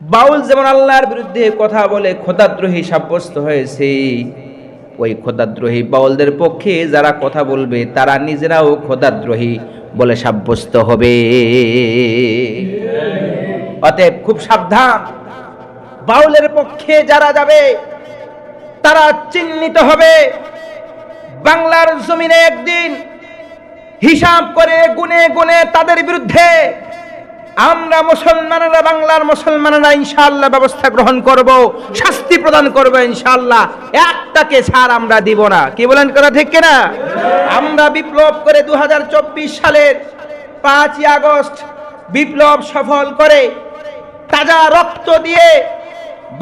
বাউল যেমন আল্লাহর বিরুদ্ধে কথা বলে খোদাদ্রোহী সাব্যস্ত হয়েছে, ওই খোদাদ্রোহী বাউলদের পক্ষে যারা কথা বলবে, তারা নিজেরাও খোদাদ্রোহী বলে সাব্যস্ত হবে। অতএব খুব সাবধান, বাউলের পক্ষে যারা যাবে, তারা চিহ্নিত হবে। বাংলার জমিনে একদিন হিসাব করে গুনে গুনে তাদের বিরুদ্ধে আমরা মুসলমানেরা, বাংলার মুসলমানেরা ইনশাআল্লাহ ব্যবস্থা গ্রহণ করব, শাস্তি প্রদান করব ইনশাআল্লাহ। একটাকে ছাড় আমরা দিব না। কি বলেন কথা ঠিক কিনা? আমরা বিপ্লব করে দু হাজার চব্বিশ সালের পাঁচই আগস্ট বিপ্লব সফল করে তাজা রক্ত দিয়ে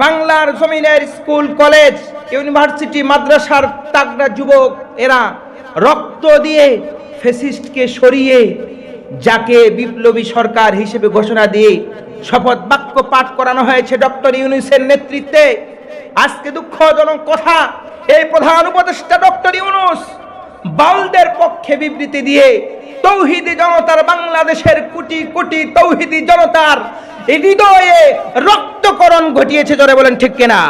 বাংলার জমিনের স্কুল, কলেজ, ইউনিভার্সিটি, মাদ্রাসার তাগড়া যুবক এরা রক্ত দিয়ে ফেসিস্টকে সরিয়ে যাকে বিপ্লবী সরকার হিসেবে ঘোষণা দিয়ে শপথ বাক্য পাঠ করানো হয়েছে ডক্টর ইউনুসের নেতৃত্বে। আজকে দুঃখজনক কথা, এই প্রধান উপদেষ্টা ডক্টর ইউনুস বাউলদের পক্ষে বিবৃতি দিয়ে তৌহিদি জনতার, বাংলাদেশের কোটি কোটি তৌহিদি জনতার হৃদয়ে রক্তকরণ ঘটিয়েছে জোরে বলেন ঠিক কিনা?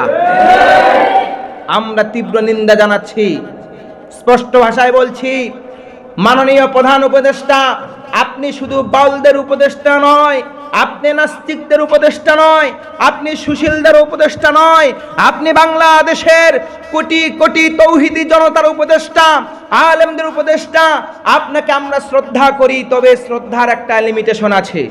আমরা তীব্র নিন্দা জানাচ্ছি, স্পষ্ট ভাষায় বলছি, মাননীয় প্রধান উপদেষ্টা আপনি শুধু বাউলদের উপদেষ্টা নয়, আপনি নাস্তিকদের উপদেষ্টা নয়, আপনি সুশীলদের উপদেষ্টা নয়, আপনি বাংলাদেশের কোটি কোটি তৌহিদি জনতার উপদেষ্টা, আলেমদের উপদেষ্টা, আপনাকে আমরা শ্রদ্ধা করি, তবে শ্রদ্ধার একটা লিমিটেশন আছে।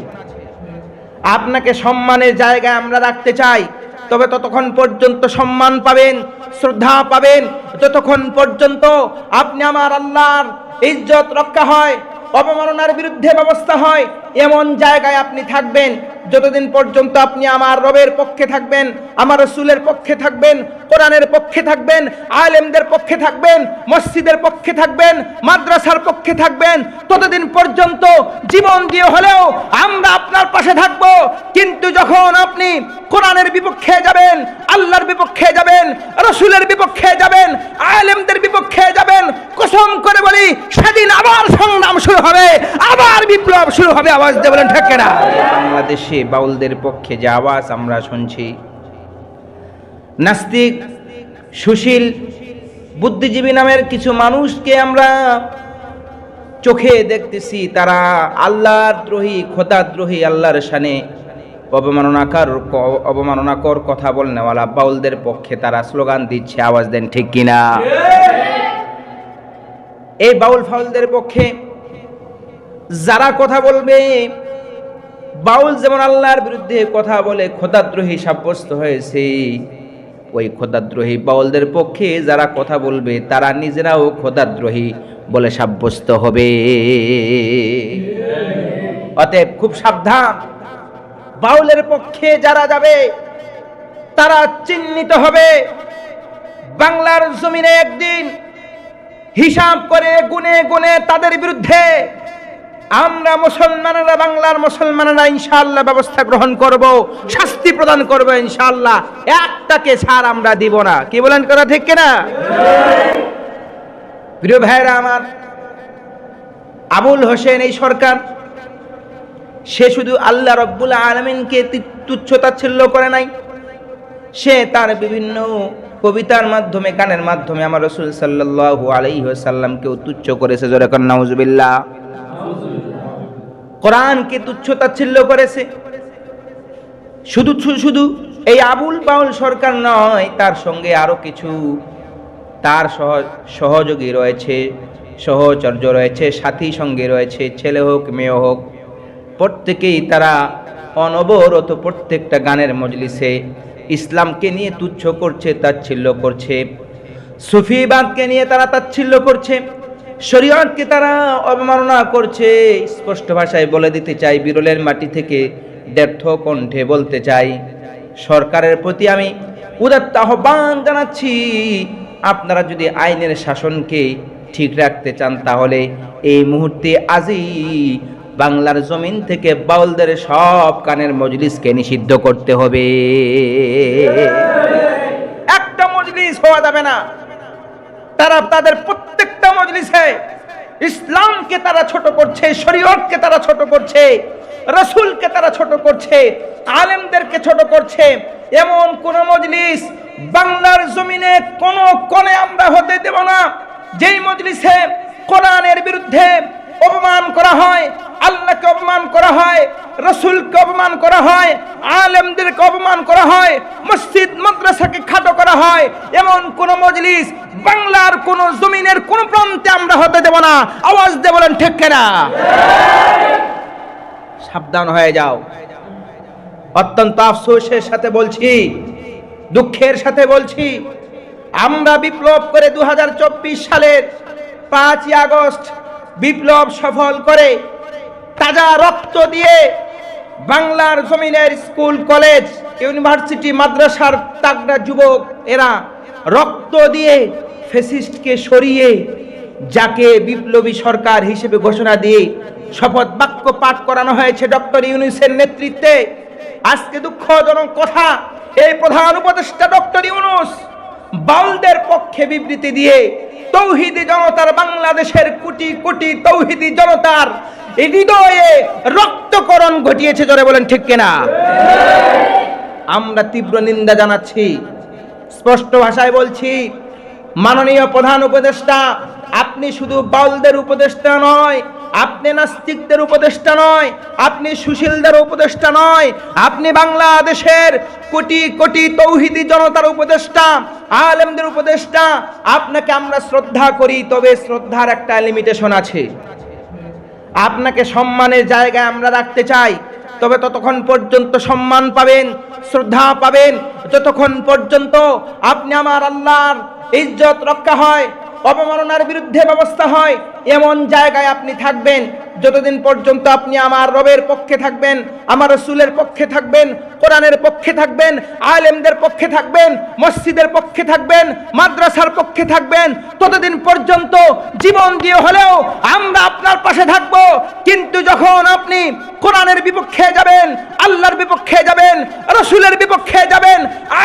আপনাকে সম্মানের জায়গায় আমরা রাখতে চাই, তবে ততক্ষণ পর্যন্ত সম্মান পাবেন, শ্রদ্ধা পাবেন, যতক্ষণ পর্যন্ত আপনি আমার আল্লাহর ইজ্জত রক্ষা হয় অবমাননার বিরুদ্ধে ব্যবস্থা হয়। এমন জায়গায় আপনি থাকবেন, যতদিন পর্যন্ত আপনি আমার রবের পক্ষে থাকবেন, আমার রসুলের পক্ষে থাকবেন, কোরআনের পক্ষে থাকবেন, আলেমদের পক্ষে থাকবেন, মসজিদের পক্ষে থাকবেন, মাদ্রাসার পক্ষে থাকবেন, ততদিন পর্যন্ত জীবন দিয়ে হলেও আমরা আপনার পাশে থাকব। কিন্তু যখন আপনি কোরআনের বিপক্ষে যাবেন, আল্লাহর বিপক্ষে যাবেন, রসুলের বিপক্ষে যাবেন, আলেমদের বিপক্ষে যাবেন, কসম করে বলি, সেদিন আবার সংগ্রাম শুরু হবে, আবার বিপ্লব শুরু হবে, আওয়াজ দিয়ে বলেন, ঠিক না বাংলাদেশে বাউলদের পক্ষে যে আওয়াজ আমরা শুনছি, নাস্তিক, সুশীল, বুদ্ধিজীবী নামের কিছু মানুষকে আমরা চোখে দেখতেছি, তারা আল্লাহর দ্রোহী খোদাদ্রোহী আল্লাহর শানে অবমাননাকার, অবমাননাকর কথা বলনেওয়ালা বাউলদের পক্ষে তারা স্লোগান দিচ্ছে, আওয়াজ দেন, ঠিক কিনা? এই বাউল ফাউলদের পক্ষে যারা কথা বলবে, বাউল যেমন আল্লাহর বিরুদ্ধে কথা বলে খোদাদ্রোহী সাব্যস্ত হয়েছে, ওই খোদাদ্রোহী বাউলদের পক্ষে যারা কথা বলবে, তারা নিজেরাও খোদাদ্রোহী বলে সাব্যস্ত হবে। অতএব খুব সাবধান। বাউলের পক্ষে যারা যাবে, তারা চিহ্নিত হবে। বাংলার জমিনে একদিন হিসাব করে গুনে গুনে তাদের বিরুদ্ধে আমরা মুসলমানেরা, বাংলার মুসলমানেরা ইনশাআল্লাহ ব্যবস্থা গ্রহণ করব, শাস্তি প্রদান করব ইনশাআল্লাহ। একটাকে ছাড় আমরা দিব না। কি বলেন কথা ঠিক কিনা? প্রিয় ভাইরা আমার, আবুল হোসেন এই সরকার সে শুধু আল্লাহ রব্বুল আলমিনকে তুচ্ছ তাচ্ছিল্য করে নাই। সে তার বিভিন্ন কবিতার মাধ্যমে, গানের মাধ্যমে আমার রসুল সাল্লাহ আলাইসাল্লামকেও তুচ্ছ করেছে। জোরে কন্নাউজবিল্লা কোরআনকে তুচ্ছ তাচ্ছিল্য করেছে শুধু শুধু এই আবুল বাউল সরকার নয়, তার সঙ্গে আরও কিছু তার সহ, সহযোগী রয়েছে, সহচর্য রয়েছে, সাথী সঙ্গে রয়েছে, ছেলে হোক, মেয়ে হোক প্রত্যেকেই তারা অনবরত প্রত্যেকটা গানের মজলিসে ইসলামকে নিয়ে তুচ্ছ করছে, তাচ্ছিল্য করছে। সুফিবাদকে নিয়ে তারা তাচ্ছিল্য করছে। শরীয়তকে তারা অবমাননা করছে। স্পষ্ট ভাষায় বলে দিতে চাই, বিরলের মাটি থেকে ব্যর্থ কণ্ঠে বলতে চাই, সরকারের প্রতি আমি উদাত্ত আহ্বান জানাচ্ছি। আপনারা যদি আইনের শাসনকে ঠিক রাখতে চান, তাহলে এই মুহূর্তে আজই বাংলার জমিন থেকে বাউলদের সব কানের মজলিসকে নিষিদ্ধ করতে হবে। একটা মজলিস হওয়া যাবে না। তারা তাদের প্রত্যেকটা মজলিসে ইসলামকে তারা ছোট করছে, শরীয়তকে তারা ছোট করছে, রসুলকে তারা ছোট করছে, আলেমদেরকে ছোট করছে। এমন কোন মজলিস বাংলার জমিনে কোন কোণে আমরা হতে দেব না। যেই মজলিসে কোরআনের বিরুদ্ধে অপমান করা হয় আল্লাহকে অপমান করা হয়, রসুলকে অপমান করা হয়, আলেমদেরকে অপমান করা হয়, মসজিদ, মাদ্রাসাকে খাটো করা হয়, এমন কোন মজলিস বাংলার কোন জমিনের কোন প্রান্তে আমরা হতে দেব না। আওয়াজ দিয়ে বলেন, ঠিক না সাবধান হয়ে যাও। অত্যন্ত আফসোসের সাথে বলছি, দুঃখের সাথে বলছি, আমরা বিপ্লব করে দু হাজার চব্বিশ সালের পাঁচই আগস্ট বিপ্লব সফল করে তাজা রক্ত দিয়ে বাংলার জমিনের স্কুল, কলেজ, ইউনিভার্সিটি, মাদ্রাসার তাগড়া যুবক এরা রক্ত দিয়ে ফেসিস্টকে সরিয়ে যাকে বিপ্লবী সরকার হিসেবে ঘোষণা দিয়ে শপথ বাক্য পাঠ করানো হয়েছে ডক্টর ইউনুসের নেতৃত্বে। আজকে দুঃখজনক কথা, এই প্রধান উপদেষ্টা ডক্টর ইউনুস বাউলদের পক্ষে বিবৃতি দিয়ে, তৌহিদি জনতার বাংলাদেশের কোটি কোটি তৌহিদি জনতার হৃদয়ে রক্তকরণ ঘটিয়েছে জোরে বলেন, ঠিক কিনা? আমরা তীব্র নিন্দা জানাচ্ছি, স্পষ্ট ভাষায় বলছি, মাননীয় প্রধান উপদেষ্টা, আপনি শুধু বাউলদের উপদেষ্টা নয়, আপনি নাস্তিকদের উপদেষ্টা নয়, আপনি সুশীলদের উপদেষ্টা নয়, আপনি বাংলাদেশের কোটি কোটি তৌহিদি জনতার উপদেষ্টা, আলেমদের উপদেষ্টা, আপনাকে আমরা শ্রদ্ধা করি, তবে শ্রদ্ধার একটা লিমিটেশন আছে। আপনাকে সম্মানের জায়গায় আমরা রাখতে চাই। তবে ততক্ষণ পর্যন্ত সম্মান পাবেন, শ্রদ্ধা পাবেন। যতক্ষণ পর্যন্ত আপনি আমার আল্লাহর ইজ্জত রক্ষা হয় অবমাননার বিরুদ্ধে ব্যবস্থা হয়। এমন জায়গায় আপনি থাকবেন, যতদিন পর্যন্ত আপনি আমার রবের পক্ষে থাকবেন, আমার রসুলের পক্ষে থাকবেন, কোরআনের পক্ষে থাকবেন, আলেমদের পক্ষে থাকবেন, মসজিদের পক্ষে থাকবেন, মাদ্রাসার পক্ষে থাকবেন, ততদিন পর্যন্ত জীবন দিয়ে হলেও আমরা আপনার পাশে থাকব। কিন্তু যখন আপনি কোরআনের বিপক্ষে যাবেন, আল্লাহর বিপক্ষে যাবেন, রসুলের বিপক্ষে যাবেন,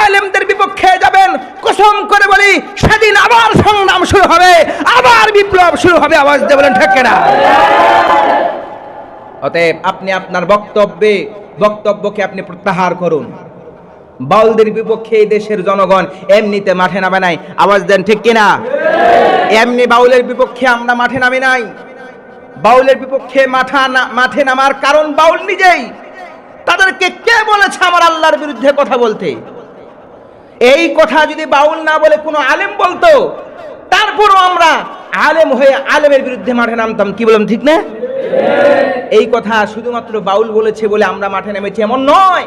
আলেমদের বিপক্ষে যাবেন কসম করে বলি, সেদিন আবার সংগ্রাম শুরু হবে, আবার বিপ্লব শুরু হবে, আওয়াজ দিয়ে বলেন, ঠিক না অতএব আপনি আপনার বক্তব্যে, বক্তব্যকে আপনি প্রত্যাহার করুন। বাউলদের বিপক্ষে এই দেশের জনগণ এমনিতে মাঠে নামে নাই। আওয়াজ দেন, ঠিক কিনা? এমনি বাউলের বিপক্ষে আমরা মাঠে নামে নাই। বাউলের বিপক্ষে মাঠা মাঠে নামার কারণ বাউল নিজেই। তাদেরকে কে বলেছে আমার আল্লাহর বিরুদ্ধে কথা বলতে? এই কথা যদি বাউল না বলে কোনো আলেম বলতো, তারপরও আমরা আলেম হয়ে আলেমের বিরুদ্ধে মাঠে নামতাম, কি বললাম ঠিক না? এই কথা শুধুমাত্র বাউল বলেছে বলে আমরা মাঠে নেমেছি, এমন নয়।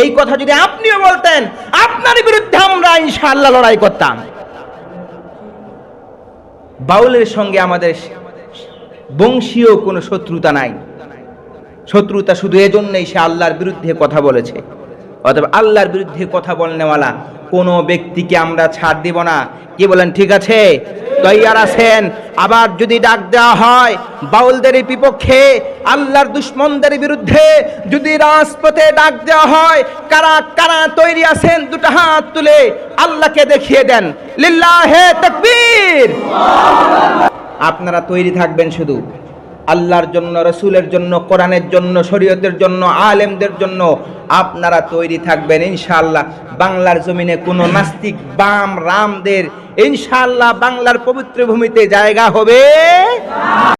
এই কথা যদি আপনিও বলতেন, আপনার বিরুদ্ধে আমরা ইনশাআল্লাহ লড়াই করতাম। বাউলের সঙ্গে আমাদের বংশীয় কোনো শত্রুতা নাই। শত্রুতা শুধু এজন্যই সে আল্লাহর বিরুদ্ধে কথা বলেছে। অথবা আল্লাহর বিরুদ্ধে কথা বলনেওয়ালা কোনো ব্যক্তিকে আমরা ছাড় দিব না। কি বলেন, ঠিক আছে? তৈয়ার আছেন। আবার যদি ডাক দেওয়া হয় বাউলদের বিপক্ষে, আল্লাহর দুশ্মনদের বিরুদ্ধে যদি রাজপথে ডাক দেওয়া হয়, কারা কারা তৈরি আছেন, দুটো হাত তুলে আল্লাহকে দেখিয়ে দেন। লিল্লাহে তাকবীর! আপনারা তৈরি থাকবেন শুধু। আল্লাহর জন্য, রসুলের জন্য, কোরআনের জন্য, শরীয়তের জন্য, আলেমদের জন্য আপনারা তৈরি থাকবেন ইনশাআল্লাহ। বাংলার জমিনে কোনো নাস্তিক, বাম, রামদের, ইনশাআল্লাহ বাংলার পবিত্র ভূমিতে জায়গা হবে।